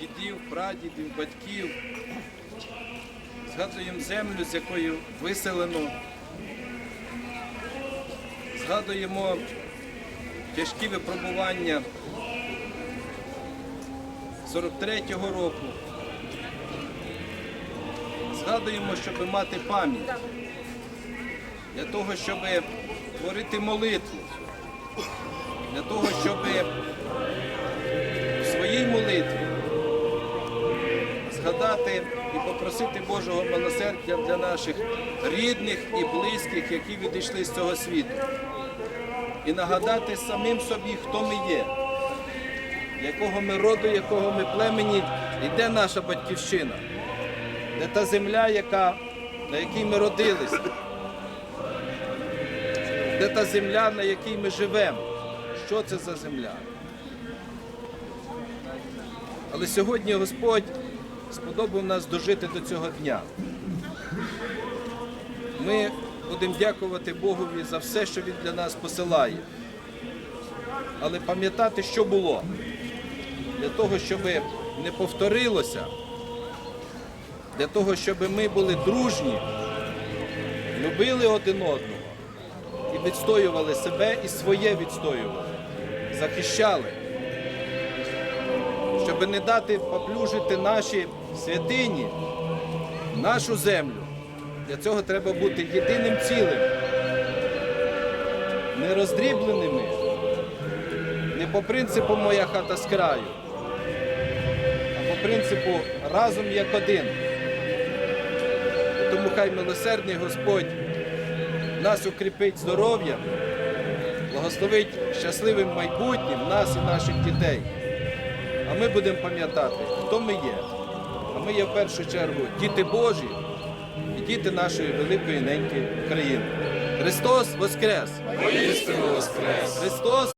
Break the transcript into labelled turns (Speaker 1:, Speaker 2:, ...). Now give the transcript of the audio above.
Speaker 1: дідів, прадідів, батьків. Згадуємо землю, з якою виселено. Згадуємо тяжкі випробування 43-го року. Згадуємо, щоб мати пам'ять для того, щоб творити молитву, для того, щоб згадати і попросити Божого милосердя для наших рідних і близьких, які відійшли з цього світу. І нагадати самим собі, хто ми є, якого ми роду, якого ми племені, і де наша батьківщина, де та земля, яка, на якій ми родилися, де та земля, на якій ми живемо. Що це за земля? Але сьогодні Господь сподобав нас дожити до цього дня. Ми будемо дякувати Богові за все, що Він для нас посилає. Але пам'ятати, що було, для того, щоб не повторилося, для того, щоб ми були дружні, любили один одного і відстоювали себе і своє відстоювали, захищали щоб не дати поплюжити наші святині, нашу землю. Для цього треба бути єдиним цілим, не роздрібленими, не по принципу моя хата з краю, а по принципу разом як один. Тому хай милосердний Господь нас укріпить здоров'ям, благословить щасливим майбутнім нас і наших дітей. Ми будемо пам'ятати, хто ми є. А ми є в першу чергу діти Божі і діти нашої великої неньки країни. Христос Воскрес!
Speaker 2: Воістину воскрес!
Speaker 1: Христос